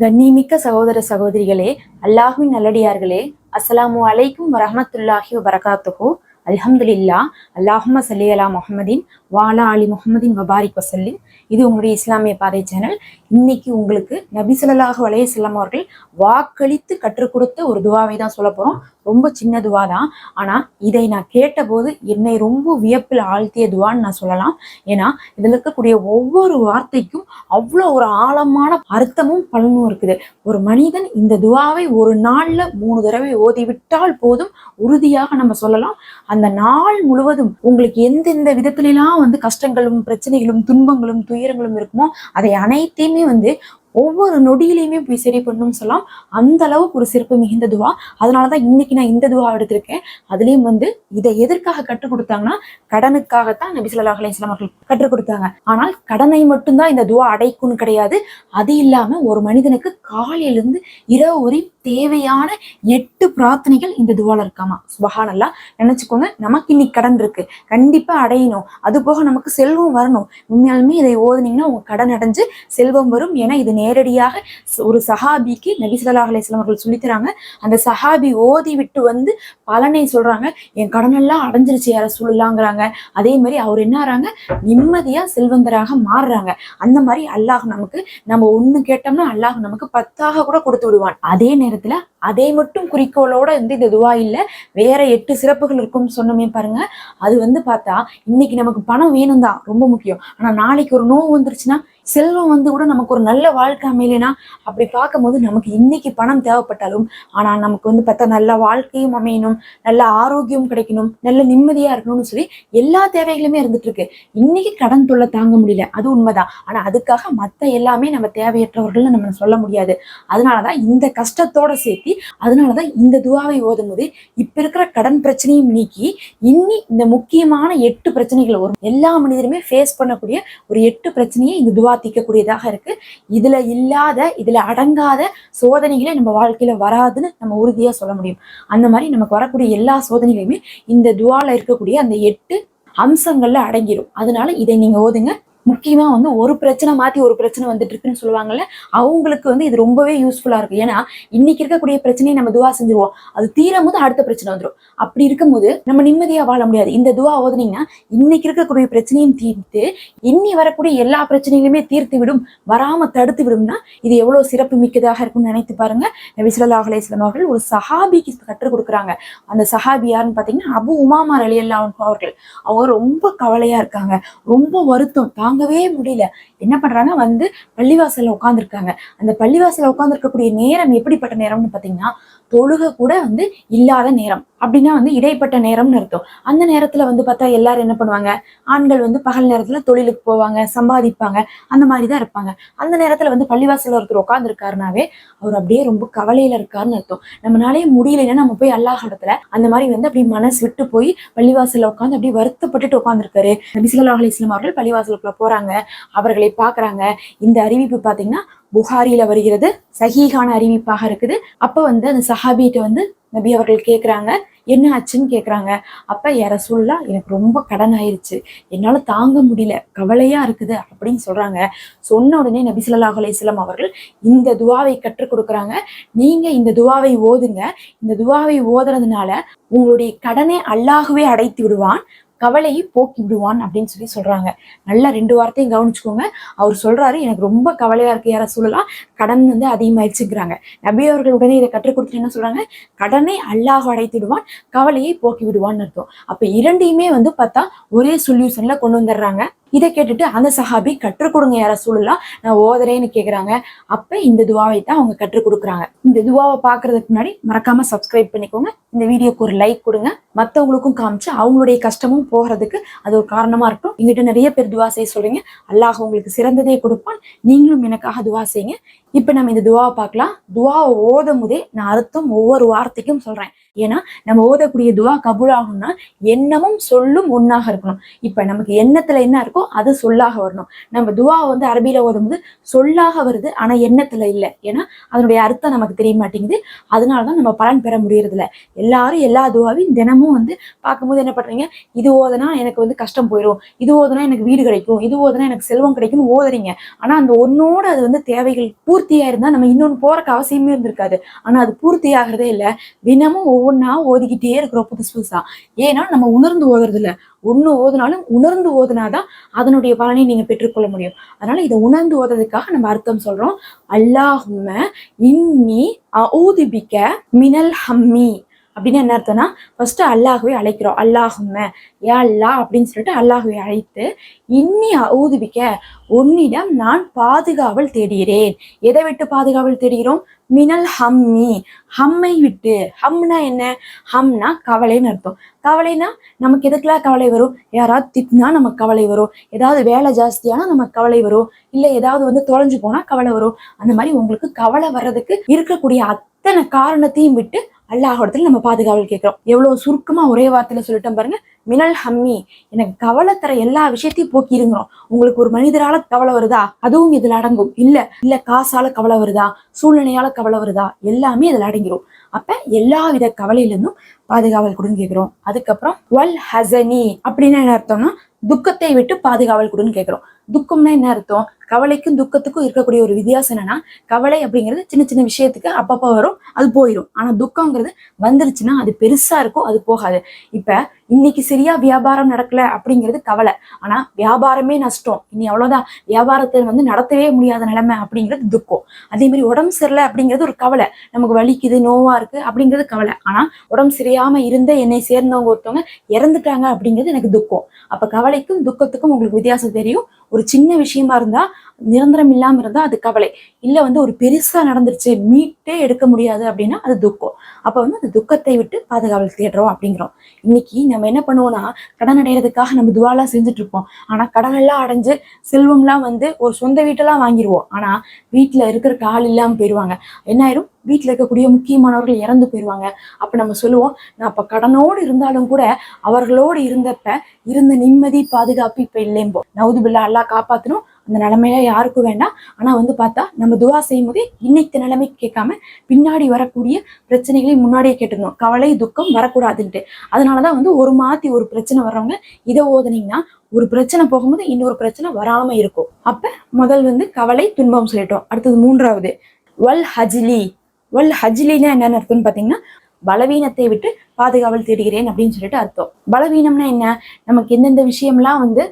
கண்ணிமிக்க சகோதர சகோதரிகளே அல்லாஹுவின் நல்லடியார்களே அஸ்லாம் அலைக்கும் வரஹமத்துல்லாஹி வபரகாத்துஹு. அல்ஹம்துலில்லா அல்லாஹும சல்லி அலா முஹம்மதின் வாலா அலி முகமதின் வபாரிக் வசல்லிம் இது உங்களுடைய இஸ்லாமிய பாதை சேனல். இன்னைக்கு உங்களுக்கு நபி ஸல்லல்லாஹு அலைஹி செல்லம் அவர்கள் வாக்களித்து கற்றுக் கொடுத்த ஒரு துவாவை தான் சொல்ல போறோம். ரொம்ப சின்ன துவா தான். ஆனா இதை நான் கேட்டபோது என்னை ரொம்ப வியப்பில் ஆழ்த்திய துவான்னு நான் சொல்லலாம். ஏன்னா இதுல இருக்கக்கூடிய ஒவ்வொரு வார்த்தைக்கும் அவ்வளோ ஒரு ஆழமான அர்த்தமும் பலனும் இருக்குது. ஒரு மனிதன் இந்த துவாவை ஒரு நாள்ல மூணு தடவை ஓதி விட்டால் போதும் உறுதியாக நம்ம சொல்லலாம். அந்த நாள் முழுவதும் உங்களுக்கு எந்தெந்த விதத்திலெல்லாம் வந்து கஷ்டங்களும் பிரச்சனைகளும் துன்பங்களும் துயரங்களும் இருக்குமோ அதை அனைத்தையுமே வந்து ஒவ்வொரு நொடியிலையுமே போய் சரி பண்ணும்னு சொல்லலாம் அந்த அளவுக்கு ஒரு சிறப்பு மிகுந்த துவா. அதனால தான் இன்னைக்கு நான் இந்த துவா எடுத்திருக்கேன். அதுலேயும் வந்து இதை எதற்காக கற்றுக் கொடுத்தாங்கன்னா கடனுக்காகத்தான் நபி சொல்லா அலைஹி அவர்கள் கற்றுக் கொடுத்தாங்க. ஆனால் கடனை மட்டும்தான் இந்த துவா அடைக்கும்னு கிடையாது. அது இல்லாம ஒரு மனிதனுக்கு காலையிலிருந்து இரவு வரையும் தேவையான எட்டு பிரார்த்தனைகள் இந்த துவால இருக்காமா? சுபஹானல்லா நினைச்சுக்கோங்க நமக்கு இன்னைக்கு கடன் இருக்கு கண்டிப்பா அடையணும். அது போக நமக்கு செல்வம் வரணும். உண்மையாலுமே இதை ஓதுனீங்கன்னா உங்க கடன் அடைஞ்சு செல்வம் வரும். ஏன்னா இது நேரடியாக ஒரு சஹாபிக்கு நபிசுல்லா அலிஸ்லாம் அவர்கள் சொல்லித்தராங்க அந்த சஹாபி ஓதி விட்டு வந்து பலனை சொல்றாங்க. என் கடன் எல்லாம் அடைஞ்சிருச்சு யார சொல்லலாங்கிறாங்க அதே மாதிரி அவர் என்ன ஆறாங்க? நிம்மதியா செல்வந்தராக மாறுறாங்க. அந்த மாதிரி அல்லாஹ் நமக்கு நம்ம ஒண்ணு கேட்டோம்னா அல்லாஹ் நமக்கு பத்தாக கூட கொடுத்து விடுவான். அதே நேரம் நேரத்துல அதை மட்டும் குறிக்கோளோட வந்து இந்த துவா இல்லை. வேற எட்டு சிறப்புகள் இருக்கும்னு சொன்னோமே பாருங்க. அது வந்து பார்த்தா இன்னைக்கு நமக்கு பணம் வேணும் தான் ரொம்ப முக்கியம். ஆனா நாளைக்கு ஒரு நோவு வந்துருச்சுன்னா செல்வம் வந்து கூட நமக்கு ஒரு நல்ல வாழ்க்கை அமையலைனா அப்படி பார்க்கும்போது நமக்கு இன்னைக்கு பணம் தேவைப்பட்டாலும் ஆனா நமக்கு வந்து பார்த்தா நல்ல வாழ்க்கையும் அமையணும் நல்ல ஆரோக்கியம் கிடைக்கணும் நல்ல நிம்மதியா இருக்கணும்னு சொல்லி எல்லா தேவைகளுமே இருந்துட்டு இருக்கு இன்னைக்கு கடன் தொல்லை தாங்க முடியல. அது உண்மைதான். ஆனா அதுக்காக மத்த எல்லாமே நம்ம தேவையற்றவர்கள் நம்ம சொல்ல முடியாது. அதனாலதான் இந்த கஷ்டத்தோட சேர்த்து அதனாலதான் இந்த துவாவை ஓதும் போது இப்ப இருக்கிற கடன் பிரச்சனையும் நீக்கி இன்னி இந்த முக்கியமான எட்டு பிரச்சனைகள் வரும் எல்லா மனிதருமே ஃபேஸ் பண்ணக்கூடிய ஒரு எட்டு பிரச்சனையை இந்த துவா தீர்க்கக்கூடியதாக இருக்கு. இதுல இல்லாத இதுல அடங்காத சோதனைகளே நம்ம வாழ்க்கையில வராதுன்னு நம்ம உறுதியா சொல்ல முடியும். அந்த மாதிரி நமக்கு வரக்கூடிய எல்லா சோதனைகளுமே இந்த துவால இருக்கக்கூடிய அந்த எட்டு அம்சங்கள்ல அடங்கிடும் அதனால இதை நீங்க ஓதுங்க. முக்கியமா வந்து ஒரு பிரச்சனை மாத்தி ஒரு பிரச்சனை வந்துட்டு இருக்குன்னு சொல்லுவாங்கல்ல அவங்களுக்கு வந்து இது ரொம்பவே யூஸ்ஃபுல்லா இருக்கும். ஏன்னா இன்னைக்கு இருக்கக்கூடிய பிரச்சனையை நம்ம துவா செஞ்சிருவோம். அது தீரும் போது அடுத்த பிரச்சனை வந்துடும் அப்படி இருக்கும்போது நம்ம நிம்மதியா வாழ முடியாது. இந்த துவா ஓதுனீங்கன்னா இன்னைக்கு இருக்கக்கூடிய பிரச்சனையும் தீர்த்து இன்னி வரக்கூடிய எல்லா பிரச்சனைகளுமே தீர்த்து விடும் வராம தடுத்து விடும்னா இது எவ்வளவு சிறப்பு மிக்கதாக இருக்கும்னு நினைத்து பாருங்க. நபி அவர்கள் ஒரு சஹாபிக்கு கற்றுக் கொடுக்குறாங்க. அந்த சஹாபி யாருன்னு பாத்தீங்கன்னா அபு உமாமார் அலி அல்லா அவர்கள். அவங்க ரொம்ப கவலையா இருக்காங்க. ரொம்ப வருத்தம். தாங்கவே முடியல. என்ன பண்றாங்க? வந்து பள்ளிவாசல்ல உட்காந்துருக்காங்க அந்த பள்ளிவாசல்ல உட்காந்துருக்கக்கூடிய நேரம் எப்படிப்பட்ட நேரம்னு பாத்தீங்கன்னா தொழுக கூட வந்து இல்லாத நேரம். அப்படின்னா வந்து இடைப்பட்ட நேரம்னு அர்த்தம். அந்த நேரத்துல வந்து பார்த்தா எல்லாரும் என்ன பண்ணுவாங்க? ஆண்கள் வந்து பகல் நேரத்துல தொழிலுக்கு போவாங்க சம்பாதிப்பாங்க அந்த மாதிரி தான் இருப்பாங்க. அந்த நேரத்துல வந்து பள்ளிவாசல ஒருத்தர் உட்காந்துருக்காருனாவே அவர் அப்படியே ரொம்ப கவலையில இருக்காருன்னு அர்த்தம். நம்மளாலே முடியலைன்னா நம்ம போய் அல்லாஹ் இடத்துல அந்த மாதிரி வந்து அப்படி மனசு விட்டு போய் பள்ளிவாசல்ல உட்காந்து அப்படியே வருத்தப்பட்டுட்டு உட்காந்துருக்காரு நபிசுல்லா அலிஸ்லாம் அவர்கள் பள்ளிவாசலுக்குள்ள போறாங்க. அவர்களை பாக்குறாங்க இந்த அறிவிப்பு பாத்தீங்கன்னா புகாரியில வருகிறது. சஹீகான அறிவிப்பாக இருக்குது. அப்ப வந்து அந்த சஹாபிகிட்ட வந்து நபி அவர்கள் கேக்குறாங்க. என்ன ஆச்சுன்னு கேட்கறாங்க அப்ப யார சொல்லா எனக்கு ரொம்ப கடன் ஆயிருச்சு. என்னால தாங்க முடியல. கவலையா இருக்குது. அப்படின்னு சொல்றாங்க. சொன்ன உடனே நபி சொல்லாஹ் அலைஹி அவர்கள் இந்த துவாவை கற்றுக் கொடுக்குறாங்க. நீங்க இந்த துவாவை ஓதுங்க. இந்த துவாவை ஓதுறதுனால உங்களுடைய கடனை அல்லாகவே அடைத்து விடுவான். கவலையை போக்கி விடுவான் அப்படின்னு சொல்லி சொல்றாங்க. நல்லா ரெண்டு வார்த்தையும் கவனிச்சுக்கோங்க. அவர் சொல்றாரு எனக்கு ரொம்ப கவலையா இருக்கு யார சொல்லலாம் கடன் வந்து அதிகமாயிடுச்சுங்கிறாங்க நபி அவர்கள் உடனே இதை கற்றுக் கொடுத்துட்டு என்ன சொல்றாங்க? கடனை அல்லாஹ் அடைத்து விடுவான் கவலையை போக்கி விடுவான்னு அர்த்தம். அப்ப இரண்டையுமே வந்து பார்த்தா ஒரே சொல்யூஷன்ல கொண்டு வந்துடுறாங்க. இதை கேட்டுட்டு அந்த சஹாபி கற்றுக் கொடுங்க யார சூழலா? நான் ஓதுறேன்னு கேக்குறாங்க. அப்ப இந்த துவாவை தான் அவங்க கற்றுக் கொடுக்குறாங்க. இந்த துவாவை பாக்குறதுக்கு முன்னாடி மறக்காம சப்ஸ்கிரைப் பண்ணிக்கோங்க. இந்த வீடியோக்கு ஒரு லைக் கொடுங்க. மத்தவங்களுக்கும் காமிச்சு அவங்களுடைய கஷ்டமும் போகிறதுக்கு அது ஒரு காரணமா இருக்கும் எங்கிட்ட நிறைய பேர் துவா செய்ய சொல்றீங்க. அல்லாஹ் உங்களுக்கு சிறந்ததே கொடுப்பான். நீங்களும் எனக்காக துவா செய்யுங்க. இப்ப நம்ம இந்த துவாவை பார்க்கலாம். துவாவை ஓதும் போதே நான் அர்த்தம் ஒவ்வொரு வார்த்தைக்கும் சொல்றேன். ஏன்னா நம்ம ஓதக்கூடிய துவா கபூல் எண்ணமும் சொல்லும் ஒன்னாக இருக்கணும். இப்ப நமக்கு எண்ணத்துல என்ன இருக்கோ அது சொல்லாக வரணும். நம்ம துவா வந்து அரபியில் ஓதும்போது சொல்லாக வருது ஆனா எண்ணத்துல இல்லை. ஏன்னா அதனுடைய அர்த்தம் நமக்கு தெரிய மாட்டேங்குது. அதனாலதான் நம்ம பலன் பெற முடியறது இல்ல எல்லாரும் எல்லா துவாவையும் தினமும் வந்து பார்க்கும்போது என்ன பண்றீங்க இது ஓதுனா எனக்கு வந்து கஷ்டம் போயிடும் இது ஓதுனா எனக்கு வீடு கிடைக்கும். இது ஓதுனா எனக்கு செல்வம் கிடைக்கும்னு ஓதுறீங்க. ஆனா அந்த ஒன்னோட அது வந்து தேவைகள் பூர்த்தியா இருந்தா நம்ம இன்னொன்னு போறக்கு அவசியமே இருந்திருக்காது. ஆனா அது பூர்த்தி ஆகிறதே இல்ல. தினமும் ஒவ்வொன்றா ஓதிக்கிட்டே இருக்கிறோம் புதுசு புதுசா. ஏன்னா நம்ம உணர்ந்து ஓதுறது ஒன்று ஓதுனாலும் உணர்ந்து ஓதுனாதான் அதனுடைய பலனை நீங்கள் பெற்றுக்கொள்ள முடியும். அதனால் இதை உணர்ந்து ஓதுறதுக்காக நம்ம அர்த்தம் சொல்கிறோம் அல்லாஹும்ம இன்னி அஊதுபிக்க மினல் ஹம்மி. அப்படின்னு என்ன அர்த்தம்னா ஃபர்ஸ்ட் அல்லாஹுவை அழைக்கிறோம். அல்லாஹும்ம ஏ அல்லா அப்படின்னு சொல்லிட்டு அல்லாஹுவை அழைத்து இன்னி ஊதுவிக்க உன்னிடம் நான் பாதுகாவல் தேடுகிறேன். எதை விட்டு பாதுகாவல் தேடுகிறோம்? மினல் ஹம்மி ஹம்மை விட்டு. ஹம்னா என்ன? ஹம்னா கவலைன்னு அர்த்தம். கவலைனா நமக்கு எதுக்கெல்லாம் கவலை வரும்? யாராவது திட்டினா நமக்கு கவலை வரும். ஏதாவது வேலை ஜாஸ்தியானா நமக்கு கவலை வரும். இல்லை ஏதாவது வந்து தொலைஞ்சு போனால் கவலை வரும். அந்த மாதிரி உங்களுக்கு கவலை வர்றதுக்கு இருக்கக்கூடிய அத்தனை காரணத்தையும் விட்டு அல்லாஹிடத்துல நம்ம பாதுகாவல் கேட்கிறோம். எவ்வளவு சுருக்கமா ஒரே வார்த்தையில சொல்லிட்டோம் பாருங்க. மினல் ஹம்மி. எனக்கு கவலை தர எல்லா விஷயத்தையும் போக்கி இருங்கிறோம் உங்களுக்கு ஒரு மனிதரால கவலை வருதா? அதுவும் இதுல அடங்கும். இல்ல இல்ல காசால கவலை வருதா? சூழ்நிலையால கவலை வருதா? எல்லாமே இதுல அடங்கிரும். அப்ப எல்லா வித கவலையிலிருந்தும் பாதுகாவல் கொடுன்னு கேட்கிறோம். அதுக்கப்புறம் வல் ஹசனி. அப்படின்னா என்ன அர்த்தம்னா துக்கத்தை விட்டு பாதுகாவல் கொடுன்னு கேட்கிறோம். துக்கம்னா என்ன அர்த்தம்? கவலைக்கும் துக்கத்துக்கும் இருக்கக்கூடிய ஒரு வித்தியாசம் என்னன்னா கவலை அப்படிங்கிறது சின்ன சின்ன விஷயத்துக்கு அப்பப்போ வரும் அது போயிடும் ஆனா துக்கங்கிறது வந்துருச்சுன்னா அது பெருசா இருக்கும் அது போகாது. இப்ப இன்னைக்கு சரியா வியாபாரம் நடக்கல அப்படிங்கிறது கவலை. ஆனா வியாபாரமே நஷ்டம். இனி அவ்வளவுதான். வியாபாரத்தை வந்து நடத்தவே முடியாத நிலைமை அப்படிங்கிறது துக்கம். அதே மாதிரி உடம்பு சரியில்லை அப்படிங்கிறது ஒரு கவலை. நமக்கு வலிக்குது நோவா இருக்கு அப்படிங்கிறது கவலை. ஆனா உடம்பு சரியாம இருந்த என்னை சேர்ந்தவங்க ஒருத்தவங்க இறந்துட்டாங்க அப்படிங்கிறது எனக்கு துக்கம். அப்ப கவலைக்கும் துக்கத்துக்கும் உங்களுக்கு வித்தியாசம் தெரியும். ஒரு சின்ன விஷயமா இருந்தா நிரந்தரம் இல்லாம இருந்தா அது கவலை. இல்ல வந்து ஒரு பெருசா நடந்துருச்சு மீட்டே எடுக்க முடியாது அப்படின்னா அது துக்கம். அப்ப வந்து அந்த துக்கத்தை விட்டு பாதுகாவல் தேடுறோம் அப்படிங்கிறோம். இன்னைக்கு நம்ம என்ன பண்ணுவோம்னா கடன் அடையிறதுக்காக நம்ம துவாலாம் செஞ்சுட்டு இருப்போம் ஆனா கடன் எல்லாம் அடைஞ்சு செல்வம்லாம் வந்து ஒரு சொந்த வீட்டெல்லாம் வாங்கிடுவோம் ஆனா வீட்டுல இருக்கிற கால் இல்லாம போயிடுவாங்க என்ன ஆயிரும்? வீட்டில் இருக்கக்கூடிய முக்கியமானவர்கள் இறந்து போயிடுவாங்க அப்போ நம்ம சொல்லுவோம் நான் அப்போ கடனோடு இருந்தாலும் கூட அவர்களோடு இருந்தப்ப இருந்த நிம்மதி பாதுகாப்பு இப்போ இல்லைம்போ. நவுது பில்லா எல்லாம் காப்பாற்றணும் அந்த நிலைமையில யாருக்கும் வேண்டாம். ஆனால் வந்து பார்த்தா நம்ம துவா செய்யும் போதே இன்னைக்கு நிலைமைக்கு கேட்காம பின்னாடி வரக்கூடிய பிரச்சனைகளையும் முன்னாடியே கேட்டுக்கணும். கவலை துக்கம் வரக்கூடாதுன்ட்டு. அதனால தான் வந்து ஒரு மாற்றி ஒரு பிரச்சனை வர்றவங்க இதை ஓதுனீங்கன்னா ஒரு பிரச்சனை போகும்போது இன்னொரு பிரச்சனை வராம இருக்கும். அப்ப முதல் வந்து கவலை துன்பம் சொல்லிட்டோம். அடுத்தது மூன்றாவது வல் ஹஜ்லி. வல் ஹஜ்லினா என்னன்னு அர்த்தம்னு பார்த்தீங்கன்னா பலவீனத்தை விட்டு பாதுகாவல் தேடுகிறேன் அப்படின்னு சொல்லிட்டு அர்த்தம். பலவீனம்னா என்ன? நமக்கு எந்தெந்த விஷயம்லாம் வந்து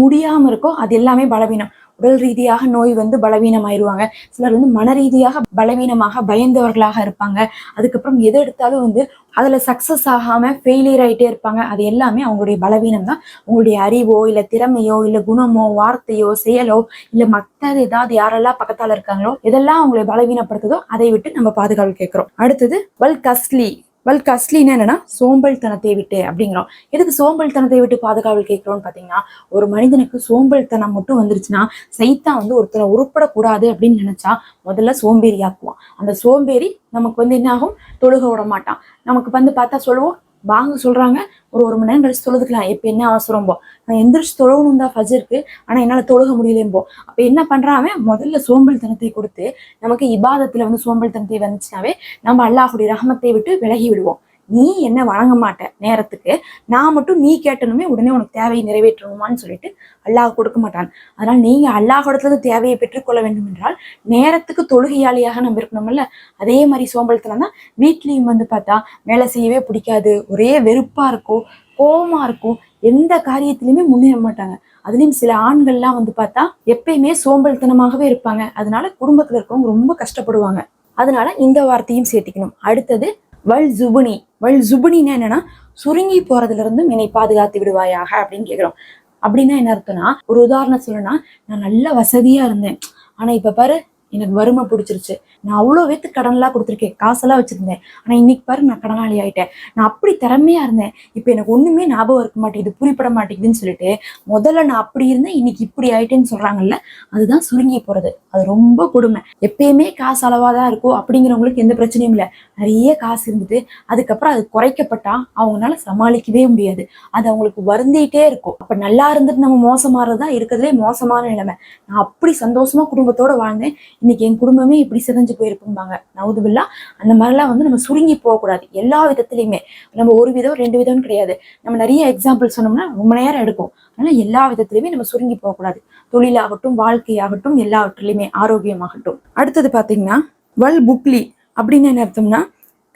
முடியாம இருக்கோ அது எல்லாமே பலவீனம். உடல் ரீதியாக நோய் வந்து பலவீனமாயிருவாங்க. சிலர் வந்து மன ரீதியாக பலவீனமாக பயந்தவர்களாக இருப்பாங்க. அதுக்கப்புறம் எது எடுத்தாலும் வந்து அதுல சக்சஸ் ஆகாம ஃபெயிலியர் ஆயிட்டே இருப்பாங்க. அது எல்லாமே அவங்களுடைய பலவீனம் தான் உங்களுடைய அறிவோ இல்ல திறமையோ இல்ல குணமோ வார்த்தையோ செயலோ இல்ல மற்ற ஏதாவது யாரெல்லாம் பக்கத்தால இருக்காங்களோ இதெல்லாம் அவங்களை பலவீனப்படுத்துதோ அதை விட்டு நம்ம பாதுகாப்பு கேட்கிறோம். அடுத்தது வல் கஸ்லி வெல் கஸ்லின்னு என்னன்னா சோம்பல்தனத்தை விட்டு அப்படிங்கிறோம். எதுக்கு சோம்பல்தனத்தை விட்டு பாதுகாவல் கேட்குறோம்னு பார்த்தீங்கன்னா ஒரு மனிதனுக்கு சோம்பல்தனம் மட்டும் வந்துருச்சுன்னா சைத்தா வந்து ஒருத்தனை உருப்படக்கூடாது அப்படின்னு நினைச்சா முதல்ல சோம்பேறி ஆக்குவான் அந்த சோம்பேறி நமக்கு வந்து என்ன ஆகும்? தொழுக விட மாட்டான். நமக்கு வந்து பார்த்தா சொல்லுவோம் வாங்க சொல்றாங்க. ஒரு ஒரு மணி நேரம் கழிச்சு தொழுதுக்கலாம். எப்போ என்ன அவசரம்போ நான் எந்திரிச்சு தொழணும் தான் ஃபஜருக்கு ஆனால் என்னால் தொழுக முடியலேம்போ அப்போ என்ன பண்ணுறான் முதல்ல சோம்பல் தனத்தை கொடுத்து நமக்கு இபாதத்தில் வந்து சோம்பல் தனத்தை வந்துச்சுனாவே நம்ம அல்லாஹுடைய ரஹமத்தை விட்டு விலகி விடுவோம். நீ என்ன வணங்க மாட்ட நேரத்துக்கு? நான் மட்டும் நீ கேட்டனுமே உடனே உனக்கு தேவையை நிறைவேற்றணுமான்னு சொல்லிட்டு அல்லாஹ் கொடுக்க மாட்டான். அதனால் நீங்க அல்லாஹிடத்துல தேவையை பெற்றுக்கொள்ள வேண்டும் என்றால் நேரத்துக்கு தொழுகையாளியாக நம்ம இருக்கணும்ல? அதே மாதிரி சோம்பலத்துல தான் வீட்லயும் வந்து பார்த்தா வேலை செய்யவே பிடிக்காது. ஒரே வெறுப்பா இருக்கும் கோபமா இருக்கும் எந்த காரியத்திலுமே முன்னேற மாட்டாங்க. அதுலயும் சில ஆண்கள்லாம் வந்து பார்த்தா எப்பயுமே சோம்பல்தனமாகவே இருப்பாங்க. அதனால குடும்பத்துல இருக்கவங்க ரொம்ப கஷ்டப்படுவாங்க. அதனால இந்த வார்த்தையும் சேர்த்திக்கணும். அடுத்தது வல் ஜுபுனி. வல் ஜுபுனின்னா என்னன்னா சுருங்கி போறதுல இருந்தும் என்னை பாதுகாத்து விடுவாயாக அப்படின்னு கேக்குறோம். அப்படின்னா என்ன அர்த்தம்னா ஒரு உதாரணம் சொல்லணும்னா நான் நல்ல வசதியா இருந்தேன். ஆனா இப்ப பாரு எனக்கு வறுமை பிடிச்சிருச்சு. நான் அவ்வளோ வேத்து கடன்லாம் கொடுத்துருக்கேன். காசெல்லாம் வச்சுருந்தேன். ஆனால் இன்னைக்கு பாரு நான் கடனாளி ஆயிட்டேன். நான் அப்படி திறமையா இருந்தேன். இப்போ எனக்கு ஒன்றுமே ஞாபகம் இருக்க மாட்டேங்குது புரிப்பட மாட்டேங்குதுன்னு சொல்லிட்டு முதல்ல நான் அப்படி இருந்தேன் இன்னைக்கு இப்படி ஆயிட்டேன்னு சொல்கிறாங்கல்ல அதுதான் சுருங்கி போகிறது அது ரொம்ப கொடுமை. எப்பயுமே காசு அளவாக தான் இருக்கும் அப்படிங்கிறவங்களுக்கு எந்த பிரச்சனையும் இல்லை. நிறைய காசு இருந்துட்டு அதுக்கப்புறம் அது குறைக்கப்பட்டா அவங்களால சமாளிக்கவே முடியாது. அது அவங்களுக்கு வருந்திட்டே இருக்கும். அப்போ நல்லா இருந்துட்டு நம்ம மோசமாறதா இருக்கிறதுலே மோசமான நிலைமை. நான் அப்படி சந்தோஷமா குடும்பத்தோட வாழ்ந்தேன். இன்னைக்கு என் குடும்பமே இப்படி சிதைஞ்சு போயிருக்கும்பாங்க. நவுதுபில்லா அந்த மாதிரிலாம் வந்து நம்ம சுருங்கி போகக்கூடாது. எல்லா விதத்துலையுமே. நம்ம ஒரு விதம் ரெண்டு விதம்னு கிடையாது. நம்ம நிறைய எக்ஸாம்பிள் சொன்னோம்னா ரொம்ப நேரம் எடுக்கும். அதனால எல்லா விதத்துலையுமே நம்ம சுருங்கி போகக்கூடாது. தொழிலாகட்டும் வாழ்க்கையாகட்டும் எல்லாவற்றிலையுமே ஆரோக்கியமாகட்டும். அடுத்தது பார்த்தீங்கன்னா வல் புக்லி அப்படின்னு என்ன அர்த்தம்னா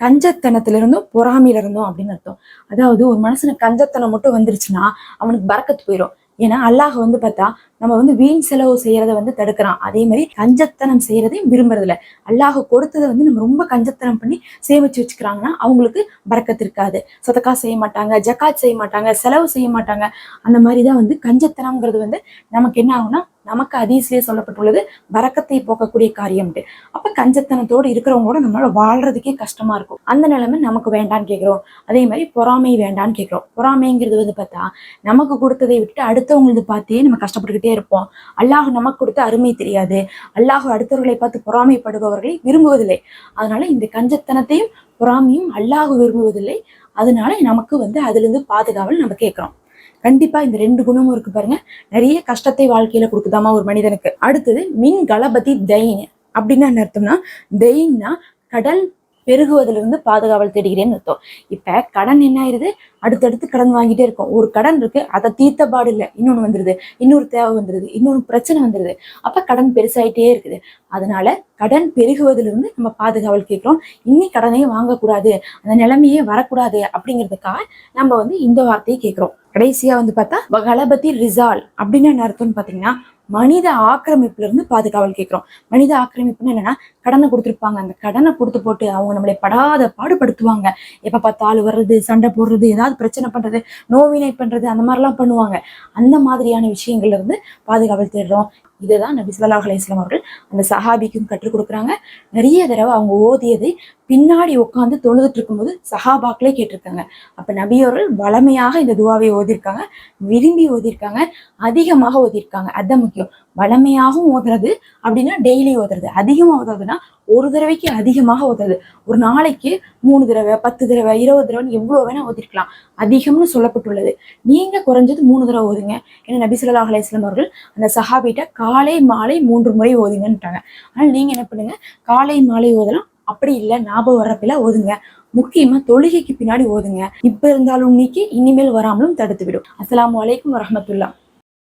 கஞ்சத்தனத்துல இருந்தும் பொறாமையில இருந்தும் அப்படின்னு அர்த்தம். அதாவது ஒரு மனசுல கஞ்சத்தனம் மட்டும் வந்துருச்சுன்னா அவனுக்கு பறக்கத்து போயிடும் ஏன்னா அல்லாஹ் வந்து பார்த்தா நம்ம வந்து வீண் செலவு செய்யறத வந்து தடுக்கிறான். அதே மாதிரி கஞ்சத்தனம் செய்யறதையும் விரும்புறதில்ல. அல்லாஹ் கொடுத்ததை வந்து நம்ம ரொம்ப கஞ்சத்தனம் பண்ணி சேமிச்சு வச்சுக்கிறாங்கன்னா அவங்களுக்கு பறக்கத்து இருக்காது. சதக்கா செய்ய மாட்டாங்க ஜக்காத் செய்ய மாட்டாங்க செலவு செய்ய மாட்டாங்க. அந்த மாதிரி தான் வந்து கஞ்சத்தனம்ங்கிறது வந்து நமக்கு என்ன ஆகும்னா நமக்கு அதீசிலே சொல்லப்பட்டுள்ளது. வரக்கத்தை போக்கக்கூடிய காரியம்ட்டு. அப்ப கஞ்சத்தனத்தோடு இருக்கிறவங்களோட நம்மளால வாழ்றதுக்கே கஷ்டமா இருக்கும். அந்த நிலைமை நமக்கு வேண்டான்னு கேட்கிறோம் அதே மாதிரி பொறாமை வேண்டான்னு கேட்கிறோம் பொறாமைங்கிறது வந்து பார்த்தா நமக்கு கொடுத்ததை விட்டு அடுத்தவங்களது பார்த்தே நம்ம கஷ்டப்பட்டுக்கிட்டே இருப்போம். அல்லாஹ் நமக்கு கொடுத்த அருமை தெரியாது. அல்லாஹ் அடுத்தவர்களை பார்த்து பொறாமைப்படுபவர்களை விரும்புவதில்லை. அதனால இந்த கஞ்சத்தனத்தையும் பொறாமையும் அல்லாஹ் விரும்புவதில்லை. அதனால நமக்கு வந்து அதுல இருந்து பாதுகாவல் நம்ம கேட்கிறோம் கண்டிப்பா இந்த ரெண்டு குணமும் இருக்கு பாருங்க. நிறைய கஷ்டத்தை வாழ்க்கையில கொடுக்குதாமா ஒரு மனிதனுக்கு. அடுத்தது மின் கலபதி தெயின் அப்படின்னு என்ன அர்த்தம்னா தெயின்னா கடல் பெருகுவதிலிருந்து பாதுகாவல் தேடுகிறேன்னு அர்த்தம். இப்ப கடன் என்ன ஆயிருது? அடுத்தடுத்து கடன் வாங்கிட்டே இருக்கும். ஒரு கடன் இருக்கு அதை தீர்த்த பாடு இல்லை. இன்னொன்னு வந்துருது இன்னொரு தேவை வந்துருது இன்னொரு பிரச்சனை வந்துருது. அப்ப கடன் பெருசாயிட்டே இருக்குது. அதனால கடன் பெருகுவதிலிருந்து நம்ம பாதுகாவல் கேட்கிறோம். இன்னி கடனையே வாங்கக்கூடாது. அந்த நிலைமையே வரக்கூடாது அப்படிங்கிறதுக்காக நம்ம வந்து இந்த வார்த்தையை கேட்கிறோம். கடைசியா வந்து பார்த்தா கலபதி ரிசால் அப்படின்னு என்ன அர்த்தம்னு பாத்தீங்கன்னா மனித ஆக்கிரமிப்புல இருந்து பாதுகாவல் கேட்கிறோம். மனித ஆக்கிரமிப்புன்னு என்னன்னா கடனை கொடுத்துருப்பாங்க. அந்த கடனை கொடுத்து போட்டு அவங்க நம்மளை படாத பாடுபடுத்துவாங்க. எப்ப பார்த்தாலும் வர்றது சண்டை போடுறது ஏதாவது பிரச்சனை பண்றது நோவினை பண்றது அந்த மாதிரிலாம் பண்ணுவாங்க. அந்த மாதிரியான விஷயங்கள்ல இருந்து பாதுகாவல் தேடுறோம். இதுதான் நபி ஸல்லல்லாஹு அலையம் அவர்கள் அந்த சஹாபிக்கும் கற்றுக் கொடுக்குறாங்க. நிறைய தடவை அவங்க ஓதியதை பின்னாடி உட்காந்து தொழுதுட்டு இருக்கும்போது சஹாபாக்களே கேட்டிருக்காங்க. அப்ப நபியவர்கள் வளமையாக இந்த துவாவை ஓதியிருக்காங்க விரும்பி ஓதியிருக்காங்க அதிகமாக ஓதியிருக்காங்க. அதான் முக்கியம். வளமையாகவும் ஓதுறது அப்படின்னா டெய்லி ஓதுறது. அதிகமாக ஓதுறதுன்னா ஒரு தடவைக்கு அதிகமாக ஓதுறது. ஒரு நாளைக்கு மூணு தடவை பத்து தடவை இருபது தடவைன்னு எவ்வளோ வேணா ஓதிருக்கலாம். அதிகம்னு சொல்லப்பட்டுள்ளது. நீங்கள் குறைஞ்சது மூணு தடவை ஓதுங்க. ஏன்னா நபிசுல்லா அலையம் அவர்கள் அந்த சஹாபிட்ட காலை மாலை மூன்று முறை ஓதுங்கன்னுட்டாங்க ஆனால் நீங்க என்ன பண்ணுங்க? காலை மாலை ஓதலாம். அப்படி இல்லை ஞாபகம் வர்றப்பில ஓதுங்க. முக்கியமா தொழுகைக்கு பின்னாடி ஓதுங்க. இப்ப இருந்தாலும் நீக்கி இனிமேல் வராமலும் தடுத்து விடும் அஸ்ஸலாமு அலைக்கும் வரஹ்மத்துல்லாஹ்